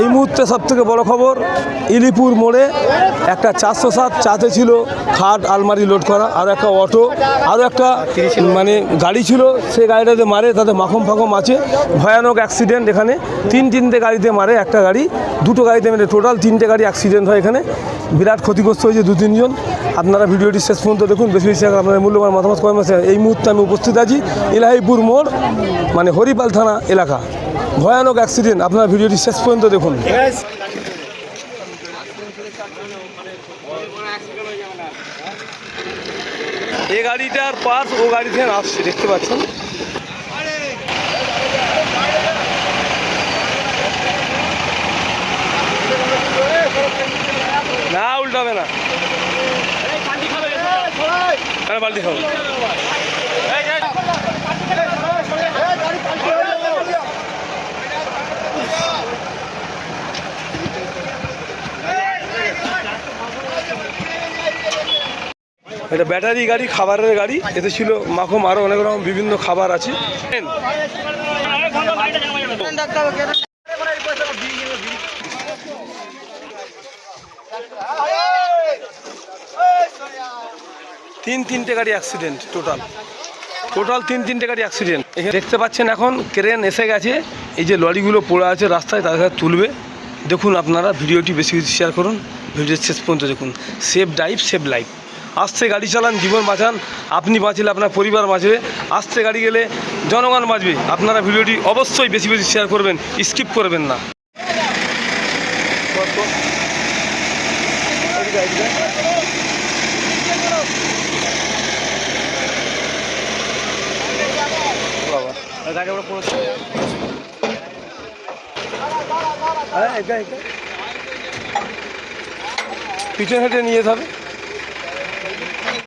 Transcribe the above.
এই মুহূর্তে সব থেকে বড় খবর, ইলিপুর মোড়ে একটা চারশো সাত চাতে ছিল খাট আলমারি লোড করা, আর একটা অটো আরও একটা মানে গাড়ি ছিল সেই গাড়িটাতে মারে, তাতে মাখম ফাখম আছে। ভয়ানক অ্যাক্সিডেন্ট এখানে। তিন তিনটে গাড়িতে মারে, একটা গাড়ি, দুটো গাড়িতে মেরে। টোটাল তিনটে গাড়ি অ্যাক্সিডেন্ট হয় এখানে। বিরাট ক্ষতিগ্রস্ত হয়েছে দু তিনজন। আপনারা ভিডিওটি শেষ পর্যন্ত দেখুন। বেশি বেশি আপনাদের মূল্যবান মতামত কমেন এই মুহূর্তে আমি উপস্থিত আছি ইলাহিপুর মোড় মানে হরিপাল থানা এলাকা। ভয়ানক অ্যাক্সিডেন্ট আপনারা ভিডিওটি শেষ পর্যন্ত দেখুন। এই গাড়িটার পাশ ও গাড়ি থেকে আসছে দেখতে পাচ্ছেন? না উল্টাবে না। হ্যাঁ বালতি খাব। এটা ব্যাটারি গাড়ি, খাবারের গাড়ি। এতে ছিল মাখম আরও অনেক রকম বিভিন্ন খাবার আছে। তিন তিনটে গাড়ি অ্যাক্সিডেন্ট টোটাল টোটাল তিন তিনটে গাড়ি অ্যাক্সিডেন্ট এখানে দেখতে পাচ্ছেন এখন ক্রেন এসে গেছে। এই যে লরিগুলো পড়ে আছে রাস্তায়, তাদের তুলবে। দেখুন আপনারা, ভিডিওটি বেশি বেশি শেয়ার করুন। ভিডিও শেষ পর্যন্ত দেখুন। সেফ ড্রাইভ সেভ লাইফ আস্তে গাড়ি চালান, জীবন বাঁচান, আপনি বাঁচলে আপনার পরিবার বাঁচবে। আস্তে গাড়ি গেলে জনগণ বাঁচবে। আপনারা ভিডিওটি অবশ্যই বেশি বেশি শেয়ার করবেন স্কিপ করবেন না। বাবা গাড়ি আমরা পৌঁছে হ্যাঁ পিছন হেঁটে নিয়ে যেতে হবে।